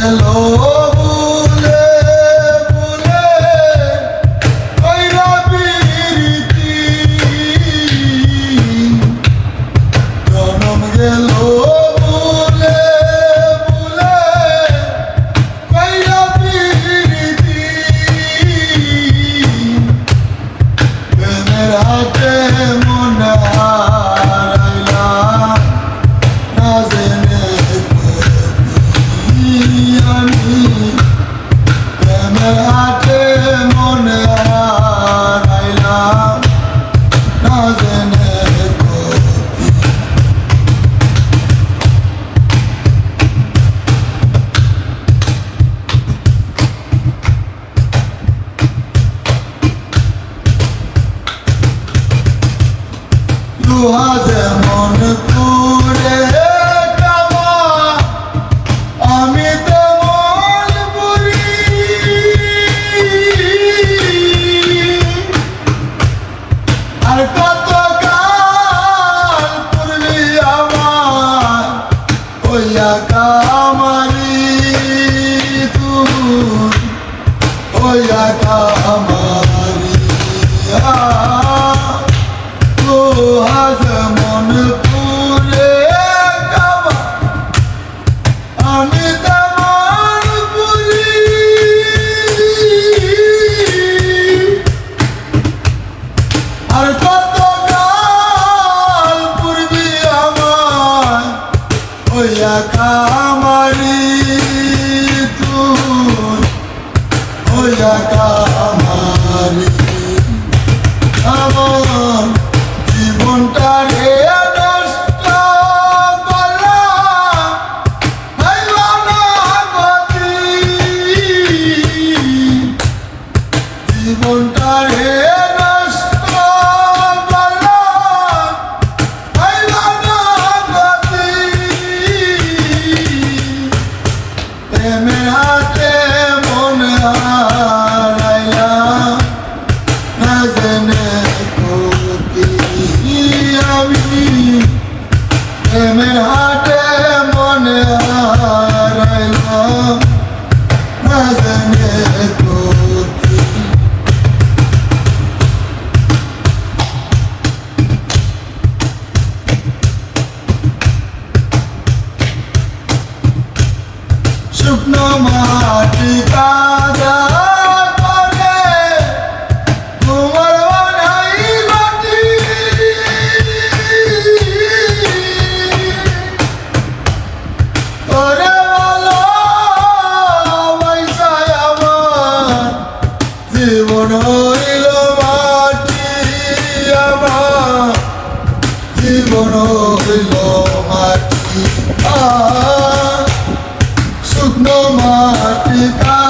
hello. আজ মন করে আমি তেমন বুড়ি আর কত কাল আমার ওই হইয়া কামারি তুই হইয়া কামারি শুকনো মাটি তাজা করে তোমার বানাই মাটি তোরে ভালো পয়সায় আমার। জীবন হইল মাটি আমার। জীবন হইল মাটি আ মাতা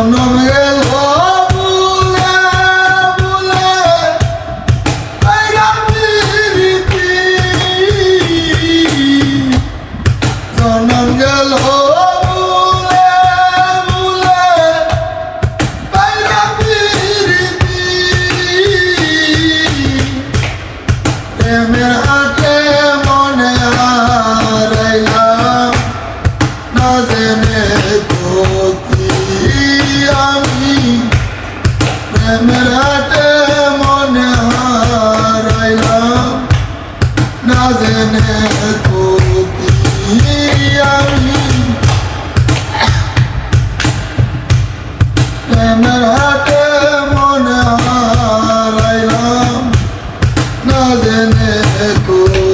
nombre de Él. প্রেমরাতে মনে হারাইলাম। না জেনে তো আমি। প্রেমরাতে মনে হারাইলাম। না জেনে তো